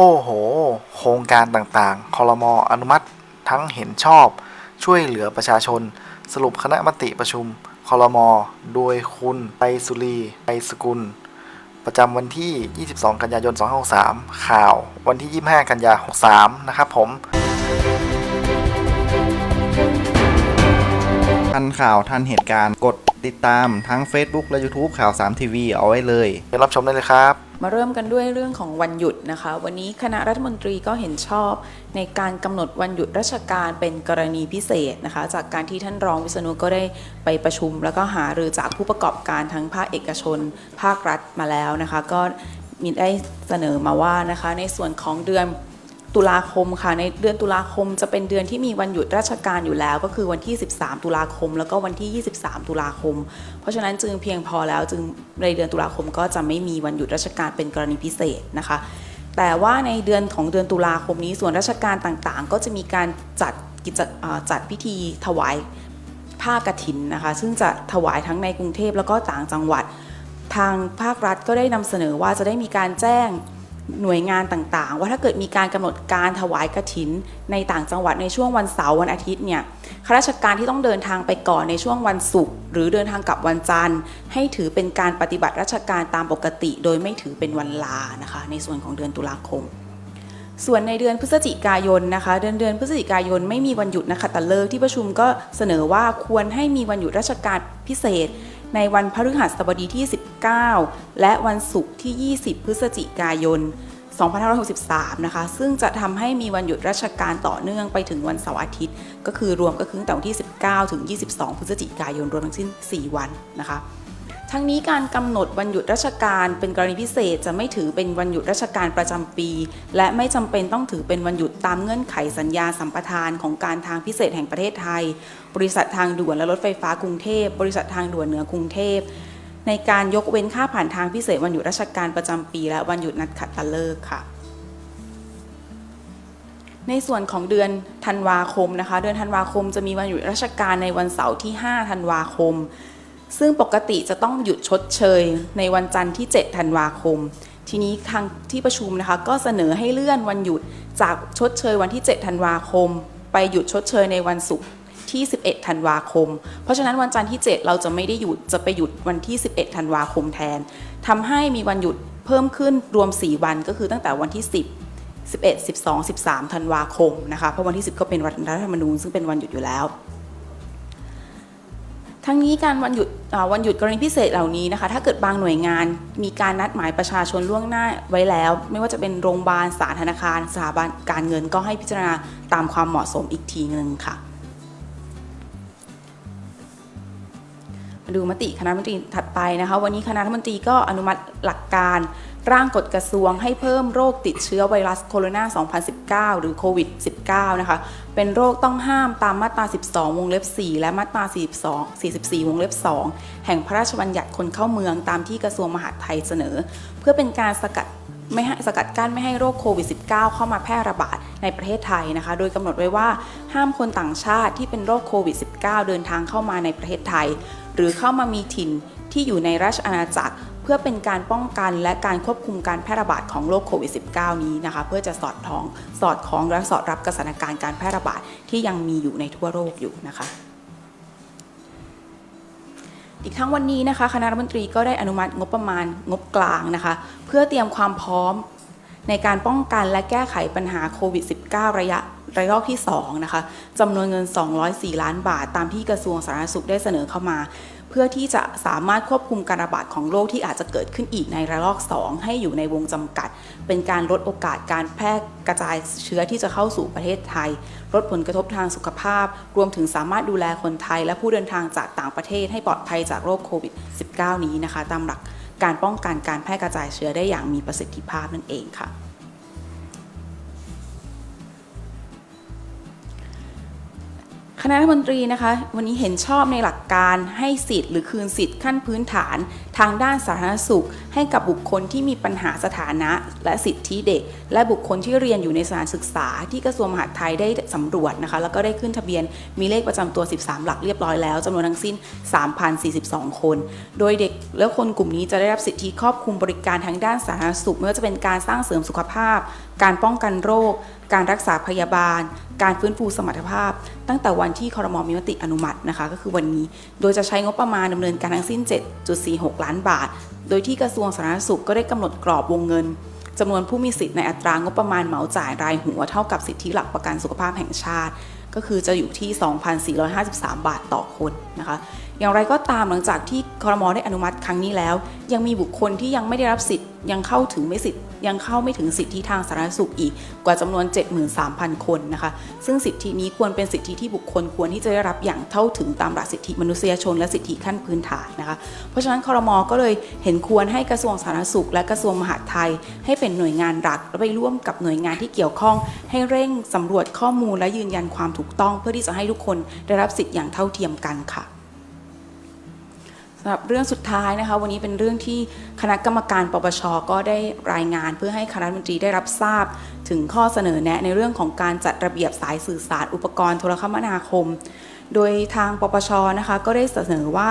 โอ้โห โครงการต่างๆ คอรมออนุมัติ ทั้งเห็นชอบ ช่วยเหลือประชาชน สรุปคณะมติประชุมคอรมอโดยคุณไปสุรีไปสกุล ประจำวันที่ 22 กันยายน 2563 ข่าววันที่ 25 กันยายน63 นะครับผม ทันข่าวทันเหตุการณ์กดติดตามทั้ง Facebook และ YouTube ข่าว3ทีวีเอาไว้เลยเดี๋ยวรับชมได้เลยครับ มาเริ่มกันด้วยเรื่องของวันหยุดนะคะ วันนี้คณะรัฐมนตรีก็เห็นชอบในการกำหนดวันหยุดราชการเป็นกรณีพิเศษนะคะ จากการที่ท่านรองวิษณุก็ได้ไปประชุม แล้วก็หารือจากผู้ประกอบการทั้งภาคเอกชน ภาครัฐมาแล้วนะคะ ก็มีได้เสนอมาว่านะคะ ในส่วนของเดือน ตุลาคมค่ะ ในเดือนตุลาคมจะเป็นเดือนที่มีวันหยุดราชการอยู่แล้ว ก็คือวันที่ 13 ตุลาคม แล้วก็วันที่ 23 ตุลาคม เพราะฉะนั้นจึงเพียงพอแล้วจึงในเดือนตุลาคมก็จะไม่มีวันหยุดราชการเป็นกรณีพิเศษนะคะ แต่ว่าในเดือนของเดือนตุลาคมนี้ส่วนราชการต่างๆ ก็จะมีการจัดกิจจัดพิธีถวายผ้ากฐินนะคะ ซึ่งจะถวายทั้งในกรุงเทพแล้วก็ต่างจังหวัด ทางภาครัฐก็ได้นำเสนอว่าจะได้มีการแจ้ง หน่วยงานต่างๆ ว่าถ้าเกิดมีการกำหนดการถวายกฐินในต่างจังหวัดในช่วงวันเสาร์วันอาทิตย์เนี่ยข้าราชการที่ต้องเดินทางไปก่อนในช่วงวันศุกร์หรือเดินทางกลับวันจันทร์ ให้ถือเป็นการปฏิบัติราชการตามปกติ โดยไม่ถือเป็นวันลานะคะ ในส่วนของเดือนตุลาคม ส่วนในเดือนพฤศจิกายนนะคะ เดือนเดือนพฤศจิกายนไม่มีวันหยุดนะคะแต่เลิกที่ประชุมก็เสนอว่าควรให้มีวันหยุดราชการพิเศษ ในวันพฤหัสบดีที่ 19 และวันศุกร์ที่ 20 พฤศจิกายน 2563 นะคะ ซึ่งจะทำให้มีวันหยุดราชการต่อเนื่องไปถึงวันเสาร์อาทิตย์ ก็คือรวมก็คือตั้งแต่วันที่ 19 ถึง 22 พฤศจิกายน รวมทั้งสิ้น 4 วันนะคะ ทั้งนี้การกำหนดวันหยุดราชการเป็นกรณีพิเศษจะไม่ถือเป็นวันหยุดราชการประจำปี และไม่จำเป็นต้องถือเป็นวันหยุดตามเงื่อนไขสัญญาสัมปทานของการทางพิเศษแห่งประเทศไทย บริษัททางด่วนและรถไฟฟ้ากรุงเทพ บริษัททางด่วนเหนือกรุงเทพ ในการยกเว้นค่าผ่านทางพิเศษวันหยุดราชการประจำปี และวันหยุดนัดขัดตฤกษ์ค่ะในส่วนของเดือนธันวาคมนะคะ เดือนธันวาคมจะมีวันหยุดราชการในวันเสาร์ที่ 5 ธันวาคม ซึ่งปกติจะต้องหยุดชดเชยในวันจันทร์ที่ 7 ธันวาคม ทีนี้ทางที่ประชุมนะคะ ก็เสนอให้เลื่อนวันหยุดจากชดเชยวันที่ 7 ธันวาคม ไปหยุดชดเชยในวันศุกร์ที่ 11 ธันวาคม เพราะฉะนั้นวันจันทร์ที่ 7 เราจะไม่ได้หยุด จะไปหยุดวันที่ 11 ธันวาคมแทนทำให้มีวันหยุดเพิ่มขึ้นรวม 4 วันก็คือตั้งแต่วันที่ 10 11 12 13 ธันวาคมนะคะ เพราะวันที่ 10 ก็เป็นวันรัฐธรรมนูญซึ่งเป็นวันหยุดอยู่แล้ว ทั้งนี้การวันหยุดวันหยุดกรณีพิเศษเหล่านี้นะคะ ถ้าเกิดบางหน่วยงานมีการนัดหมายประชาชนล่วงหน้าไว้แล้ว ไม่ว่าจะเป็นโรงพยาบาลสาธนาคาร สถาบันการเงินก็ให้พิจารณาตามความเหมาะสมอีกทีหนึ่งค่ะมาดูมติคณะมนตรีถัดไปนะคะ วันนี้คณะรัฐมนตรีก็อนุมัติหลักการ ร่างกฎกระทรวงให้เพิ่มโรคติดเชื้อไวรัสโคโรนา 2019 หรือโควิด -19 นะคะ เป็นโรคต้องห้ามตามมาตรา 12 วงเล็บ 4 และมาตรา 42 44 วงเล็บ 2 แห่งพระราชบัญญัติคนเข้าเมืองตามที่กระทรวงมหาดไทยเสนอ เพื่อเป็นการสกัดไม่ให้สกัดกั้นไม่ให้โรคโควิด -19 เข้ามาแพร่ระบาดในประเทศไทยนะคะ โดยกำหนดไว้ว่าห้ามคนต่างชาติที่เป็นโรคโควิด -19 เดินทางเข้ามาในประเทศไทย หรือเข้ามามีถิ่นที่อยู่ในราชอาณาจักร พื่อเป็นการป้องกันและการควบคุมการแพร่ระบาดของโรคโควิด -19 นี้นะคะ เพื่อจะสอดคล้องสอดคล้องและสอดรับกับสถานการณ์การแพร่ระบาดที่ยังมีอยู่ในทั่วโลกอยู่นะคะอีกทั้งวันนี้นะคะคณะรัฐมนตรีก็ได้อนุมัติงบประมาณงบกลางนะคะ เพื่อเตรียมความพร้อมในการป้องกันและแก้ไขปัญหาโควิด -19 ระยะระยะที่2นะคะจำนวนเงิน 204 ล้านบาท ตามที่กระทรวงสาธารณสุขได้เสนอเข้ามา เพื่อที่จะสามารถควบคุมการระบาดของโรคที่อาจจะเกิดขึ้นอีกในระลอก 2 ให้อยู่ในวงจำกัด เป็นการลดโอกาสการแพร่กระจายเชื้อที่จะเข้าสู่ประเทศไทย ลดผลกระทบทางสุขภาพ รวมถึงสามารถดูแลคนไทย และผู้เดินทางจากต่างประเทศให้ปลอดภัยจากโรคโควิด -19 นี้นะคะ ตามหลักการป้องกันการแพร่กระจายเชื้อได้อย่างมีประสิทธิภาพนั่นเองค่ะ คณะรัฐมนตรีนะคะวันนี้เห็นชอบในหลักการให้สิทธิ์หรือคืนสิทธิ์ขั้นพื้นฐาน ทางด้านสาธารณสุข ให้กับบุคคลที่มีปัญหาสถานะ และสิทธิเด็ก และบุคคลที่เรียนอยู่ในสถานศึกษา ที่กระทรวงมหาดไทยได้สำรวจนะคะแล้วก็ได้ขึ้นทะเบียนมีเลขประจำตัว 13 หลักเรียบร้อยแล้วจำนวนทั้งสิ้น 3,042 คน โดยเด็กและคนกลุ่มนี้จะได้รับสิทธิครอบคลุมบริการทางด้านสาธารณสุขไม่ว่าจะเป็นการสร้างเสริมสุขภาพ การป้องกันโรค การรักษาพยาบาล การฟื้นฟูสมรรถภาพ ตั้งแต่วันที่คอรมอมีมติอนุมัตินะคะ ก็คือวันนี้ โดยจะใช้งบประมาณดำเนินการทั้งสิ้น 7.46 ล้านบาท โดยที่กระทรวงสาธารณสุขก็ได้กำหนดกรอบวงเงินจำนวนผู้มีสิทธิ์ในอัตรางบประมาณเหมาจ่ายรายหัวเท่ากับสิทธิหลักประกันสุขภาพแห่งชาติ ก็คือจะอยู่ที่ 2,453 บาทต่อคนนะคะ อย่างไรก็ตามหลังจากที่คอรมอได้อนุมัติครั้งนี้แล้ว ยังมีบุคคลที่ยังไม่ได้รับสิทธิ์ยังเข้าถึงไม่สิทธิ์ยังเข้าไม่ถึงสิทธิทางสาธารณสุขอีกกว่าจำนวน 73,000 คนนะคะซึ่งสิทธินี้ควรเป็นสิทธิที่บุคคลควรที่จะได้รับอย่างเท่าถึงตามหลักสิทธิมนุษยชน และสิทธิขั้นพื้นฐานนะคะเพราะฉะนั้นคอรมอก็เลยเห็นควรให้กระทรวงสาธารณสุข และกระทรวงมหาดไทย ให้เป็นหน่วยงานหลักและไปร่วมกับหน่วยงานที่เกี่ยวข้อง ให้เร่งสำรวจข้อมูลและยืนยันความถูกต้อง เพื่อที่จะให้ทุกคนได้รับสิทธิอย่างเท่าเทียมกันค่ะำหรับเรื่องสุดท้ายนะคะ วันนี้เป็นเรื่องที่คณะกรรมการปปชก็ได้รายงาน เพื่อให้คณะรัฐมนตรีได้รับทราบ ถึงข้อเสนอแนะในเรื่องของการจัดระเบียบสายสื่อสาร อุปกรณ์โทรคมนาคม โดยทางปปชนะคะก็ได้เสนอว่า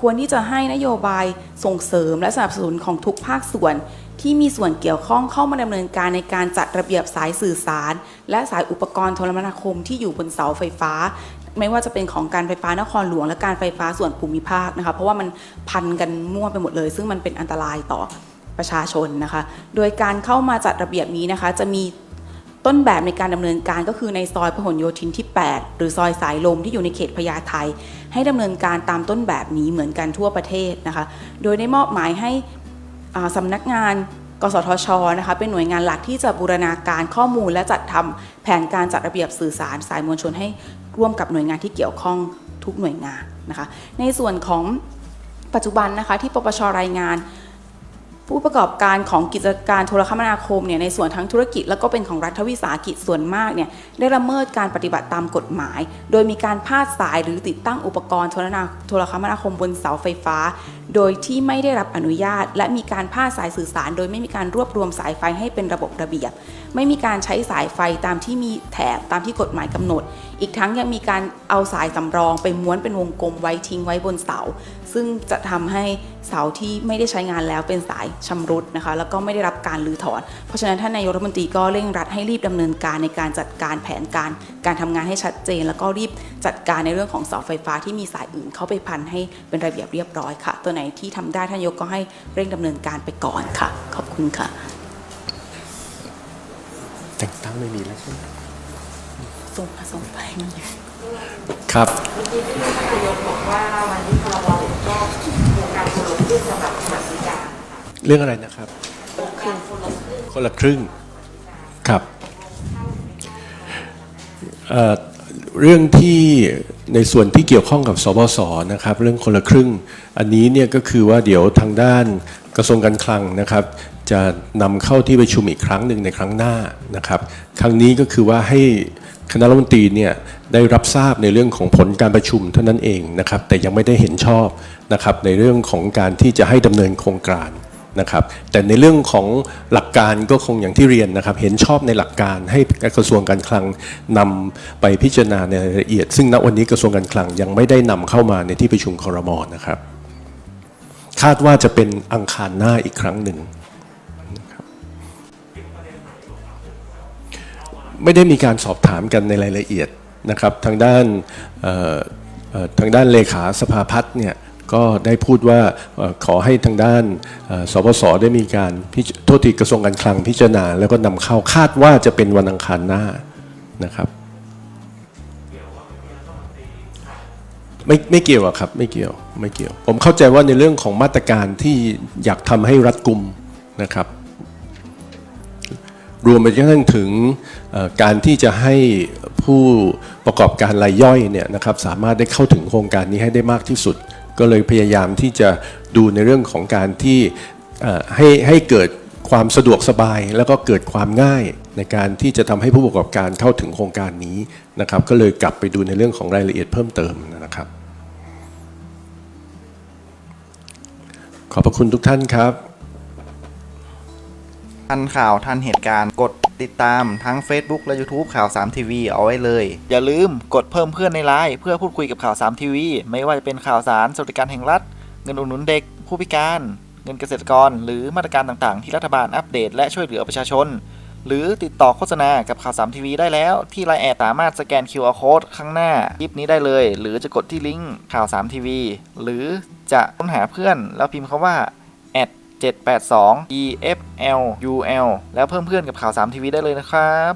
ควรที่จะให้นโยบายส่งเสริมและสนับสนุนของทุกภาคส่วน ที่มีส่วนเกี่ยวข้องเข้ามาดำเนินการในการจัดระเบียบสายสื่อสาร และสายอุปกรณ์โทรคมนาคมที่อยู่บนเสาไฟฟ้า ไม่ว่าจะเป็นของการไฟฟ้านครหลวง และการไฟฟ้าส่วนภูมิภาคนะคะ เพราะว่ามันพันกันมั่วไปหมดเลย ซึ่งมันเป็นอันตรายต่อประชาชนนะคะ โดยการเข้ามาจัดระเบียบนี้นะคะ จะมีต้นแบบในการดำเนินการก็คือในซอยพหลโยธินที่ 8 หรือซอยสายลมที่อยู่ในเขตพญาไทให้ดำเนินการตามต้นแบบนี้เหมือนกันทั่วประเทศนะคะ โดยได้มอบหมายให้อ่าสำนักงานกสทชนะคะเป็นหน่วยงานหลักที่จะบูรณาการข้อมูลและจัดทำแผนการจัดระเบียบสื่อสารสายมวลชนให้ ร่วมกับหน่วยงานที่เกี่ยวข้องทุกหน่วยงานนะคะ ในส่วนของปัจจุบันนะคะที่ปปชรายงาน ผู้ประกอบการของกิจการโทรคมนาคมเนี่ยในส่วนทั้งธุรกิจ แล้วก็เป็นของรัฐวิสาหกิจส่วนมากเนี่ยได้ละเมิดการปฏิบัติตามกฎหมาย โดยมีการพาดสายหรือติดตั้งอุปกรณ์โทรนาโทรคมนาคมบนเสาไฟฟ้า โดยที่ไม่ได้รับอนุญาต และมีการพาดสายสื่อสาร โดยไม่มีการรวบรวมสายไฟให้เป็นระบบระเบียบ ไม่มีการใช้สายไฟตามที่มีแถบตามที่กฎหมายกำหนด อีกทั้งยังมีการเอาสายสำรองไปม้วนเป็นวงกลมไว้ทิ้งไว้บนเสา ซึ่งจะทำให้เสาที่ไม่ได้ใช้งานแล้วเป็นสายชำรุดนะคะ แล้วก็ไม่ได้รับการรื้อถอน เพราะฉะนั้นท่านนายกรัฐมนตรีก็เร่งรัดให้รีบดำเนินการในการจัดการแผนการ การทำงานให้ชัดเจน แล้วก็รีบจัดการในเรื่องของเสาไฟฟ้าที่มีสายอื่นเข้าไปพันให้เป็นระเบียบเรียบร้อยค่ะตัวไหนที่ทำได้ท่านนายกก็ให้เร่งดำเนินการไปก่อนค่ะ ขอบคุณค่ะ แต่งตั้งไม่มีแล้วใช่ไหมส่งมาส่งไปมันครับเรื่องอะไรนะครับคนละครึ่งครับ เรื่องที่ในส่วนที่เกี่ยวข้องกับสบสนะครับ เรื่องคนละครึ่ง อันนี้เนี่ยก็คือว่าเดี๋ยวทางด้านกระทรวงการคลังนะครับ จะนำเข้าที่ประชุมอีกครั้งหนึ่งในครั้งหน้านะครับ ครั้งนี้ก็คือว่าให้คณะรัฐมนตรีเนี่ยได้รับทราบในเรื่องของผลการประชุมเท่านั้นเองนะครับ แต่ยังไม่ได้เห็นชอบนะครับในเรื่องของการที่จะให้ดำเนินโครงการ นะครับแต่ในเรื่องของหลักการก็คงอย่างที่เรียนนะครับ เห็นชอบในหลักการให้กระทรวงการคลังนำไปพิจารณาในรายละเอียด ซึ่งณวันนี้กระทรวงการคลังยังไม่ได้นำเข้ามาในที่ประชุมคอรมอนนะครับ คาดว่าจะเป็นอังคารหน้าอีกครั้งหนึ่งไม่ได้มีการสอบถามกันในรายละเอียดนะครับ ทางด้านทางด้านเลขาสภาพัฒน์เนี่ย ก็ได้พูดว่าขอให้ทางด้านสปสได้มีการพิจโทษทีกระทรวงการคลังพิจารณา แล้วก็นำเข้าคาดว่าจะเป็นวันอังคารหน้านะครับไม่ไม่เกี่ยวอะครับ ไม่เกี่ยวไม่เกี่ยว ผมเข้าใจว่าในเรื่องของมาตรการที่อยากทำให้รัดกุมนะครับ รวมไปจนกระทั่งถึงการที่จะให้ผู้ประกอบการรายย่อยเนี่ยนะครับสามารถได้เข้าถึงโครงการนี้ให้ได้มากที่สุด ก็เลยพยายามที่จะดูในเรื่องของการที่ให้ให้เกิดความสะดวกสบายแล้วก็เกิดความง่ายในการที่จะทำให้ผู้ประกอบการเข้าถึงโครงการนี้นะครับ ก็เลยกลับไปดูในเรื่องของรายละเอียดเพิ่มเติมนะครับ ขอบพระคุณทุกท่านครับทันข่าวทันเหตุการณ์กด ติดตามทั้ง Facebook และ YouTube ข่าว 3 ทีวีเอาไว้เลย อย่าลืมกดเพิ่มเพื่อนในไลน์เพื่อพูดคุยกับข่าว 3 ทีวี ไม่ว่าจะเป็นข่าวสารสวัสดิการแห่งรัฐ เงินอุดหนุนเด็ก ผู้พิการ เงินเกษตรกร หรือมาตรการต่างๆ ที่รัฐบาลอัปเดตและช่วยเหลือประชาชน หรือติดต่อโฆษณากับข่าว3ทีวีได้แล้ว ที่ไลน์แอดสามารถสแกน QR Code ข้างหน้าคลิปนี้ได้เลย หรือจะกดที่ลิงก์ข่าว3ทีวีหรือจะค้นหาเพื่อนแล้วพิมพ์คาว่า 782 EFLUL แล้วเพิ่มเพื่อนกับข่าว3ทีวีได้เลยนะครับ